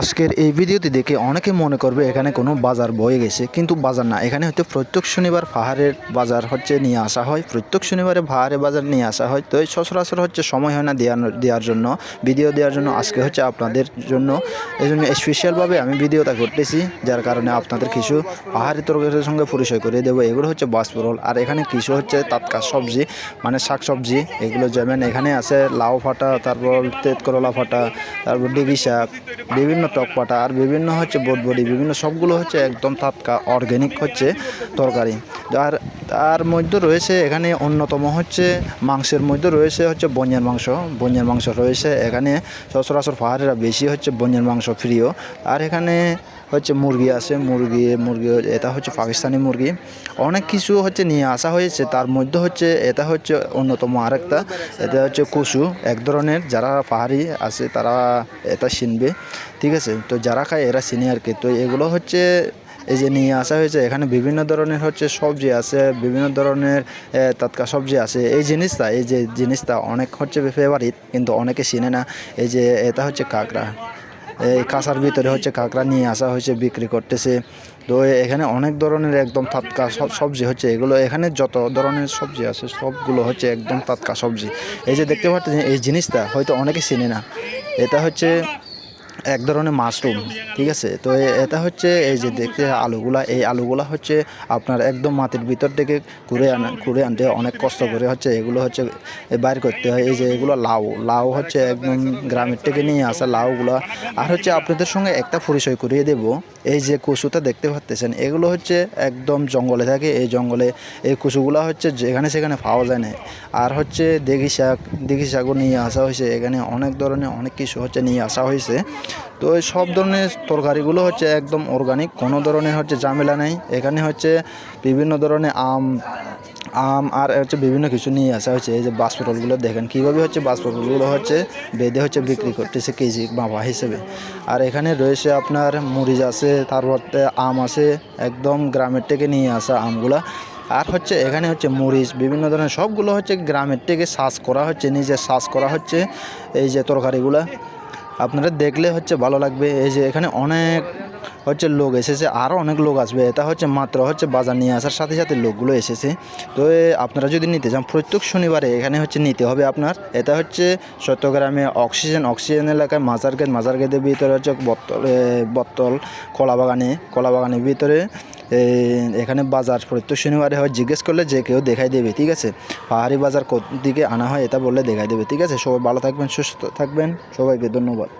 আজকের এই ভিডিওটি দেখে অনেকে মনে করবে এখানে কোনো বাজার বয়ে গেছে, কিন্তু বাজার না। এখানে হয়তো প্রত্যেক শনিবার পাহাড়ের বাজার হচ্ছে নিয়ে আসা হয়, প্রত্যেক শনিবারে পাহাড়ে বাজার নিয়ে আসা হয়। তো এই সচরাচর হচ্ছে সময় হয় না দেওয়ার দেওয়ার জন্য, ভিডিও দেওয়ার জন্য। আজকে হচ্ছে আপনাদের জন্য, এই জন্য স্পেশালভাবে আমি ভিডিওটা করতেছি, যার কারণে আপনাদের কিছু পাহাড়ি তরকারির সঙ্গে পরিচয় করে দেবো। এগুলো হচ্ছে বাসপুরল আর এখানে কিছু হচ্ছে টাটকা সবজি মানে শাক সবজি এগুলো যেমন এখানে আছে লাউ ফাটা, তারপর তেত করলা ফাটা, তারপর ডিবি শাক, বিভিন্ন টক পাটা আর বিভিন্ন হচ্ছে বটবডি, বিভিন্ন সবগুলো হচ্ছে একদম টাটকা অর্গ্যানিক হচ্ছে তরকারি। আর তার মধ্যে রয়েছে এখানে অন্যতম হচ্ছে মাংসের মধ্যে রয়েছে হচ্ছে বন্যার মাংস। বন্যার মাংস রয়েছে, এখানে সচরাচর পাহাড়েরা বেশি হচ্ছে বন্যার মাংস প্রিয়। আর এখানে হচ্ছে মুরগি আছে, মুরগি মুরগি এটা হচ্ছে পাকিস্তানি মুরগি। অনেক কিছু হচ্ছে নিয়ে আসা হয়েছে, তার মধ্যে হচ্ছে, এটা হচ্ছে অন্যতম আরেকটা, এটা হচ্ছে কুসু এক ধরনের যারা পাহাড়ি আছে তারা এটা চিনবে। ঠিক আছে? তো যারা খায় এরা চিনে আর কি। তো এগুলো হচ্ছে, এই যে নিয়ে আসা হয়েছে, এখানে বিভিন্ন ধরনের হচ্ছে সবজি আছে, বিভিন্ন ধরনের টাটকা সবজি আছে। এই জিনিসটা, এই যে জিনিসটা অনেক হচ্ছে ফেভারিট কিন্তু অনেকে চিনে না। এই যে এটা হচ্ছে কাঁকড়া। এই কাঁচার ভিতরে হচ্ছে কাঁকড়া নিয়ে আসা হয়েছে, বিক্রি করতেছে। তো এখানে অনেক ধরনের একদম টাটকা সব, সবজি হচ্ছে। এগুলো এখানে যত ধরনের সবজি আছে, সবগুলো হচ্ছে একদম টাটকা সবজি। এই যে দেখতে পাচ্ছেন, এই জিনিসটা হয়তো অনেকে চিনে না। এটা হচ্ছে এক ধরনের মাশরুম, ঠিক আছে? তো এটা হচ্ছে এই যে দেখতে আলুগুলা, এই আলুগুলা হচ্ছে আপনার একদম মাটির ভিতর থেকে ঘুরে আনা ঘুরে আনতে অনেক কষ্ট করে হচ্ছে, এগুলো হচ্ছে বাইর করতে হয়। এই যে এগুলো লাউ লাউ হচ্ছে একদম গ্রামের থেকে নিয়ে আসা লাউগুলা। আর হচ্ছে আপনাদের সঙ্গে একটা পরিচয় করিয়ে দেব। এই যে কচুটা দেখতে পাচ্তেছেন, এগুলো হচ্ছে একদম জঙ্গলে থাকে। এই জঙ্গলে এই কচুগুলা হচ্ছে যেখানে সেখানে পাওয়া যায় না। আর হচ্ছে দেঘি শাক দেঘি শাকও নিয়ে আসা হয়েছে। এখানে অনেক ধরনের অনেক কিছু হচ্ছে নিয়ে আসা হয়েছে। তো এই সব ধরনের তরকারিগুলো হচ্ছে একদম অর্গানিক কোনো ধরনের হচ্ছে ঝামেলা নেই। এখানে হচ্ছে বিভিন্ন ধরনের আম আম আর হচ্ছে বিভিন্ন কিছু নিয়ে আসা হয়েছে। এই যে বাসপটলগুলো দেখেন, কীভাবে হচ্ছে বাসপটলগুলো হচ্ছে বেঁধে হচ্ছে বিক্রি করতেছে কেজি বাবা হিসেবে। আর এখানে রয়েছে আপনার মরিচ আছে, তারপর আম আছে, একদম গ্রামের থেকে নিয়ে আসা আমগুলা। আর হচ্ছে এখানে হচ্ছে মরিচ, বিভিন্ন ধরনের সবগুলো হচ্ছে গ্রামের থেকে চাষ করা হচ্ছে, নিজে চাষ করা হচ্ছে এই যে তরকারিগুলা। আপনারা দেখলে হচ্ছে ভালো লাগবে। এই যে এখানে অনেক হচ্ছে লোক এসেছে আরও অনেক লোক আসবে। এটা হচ্ছে মাত্র হচ্ছে বাজার নিয়ে আসার সাথে সাথে লোকগুলো এসেছে। তো আপনারা যদি নিতে চান, প্রত্যেক শনিবারে এখানে হচ্ছে নিতে হবে আপনার। এটা হচ্ছে চট্টগ্রামে অক্সিজেন অক্সিজেন এলাকায় মাজার গেট মাজার গেটের ভিতরে হচ্ছে বত্তল বত্তল কলাবাগানে, কলাবাগানের ভিতরে। এখানে বাজার প্রত্যেক শনিবারে হয়, জিজ্ঞেস করলে যে কেউ দেখাই দেবে, ঠিক আছে? পাহাড়ি বাজার দিকে আনা হয়, এটা বললে দেখাই দেবে, ঠিক আছে? সবাই ভালো থাকবেন, সুস্থ থাকবেন, সবাইকে ধন্যবাদ।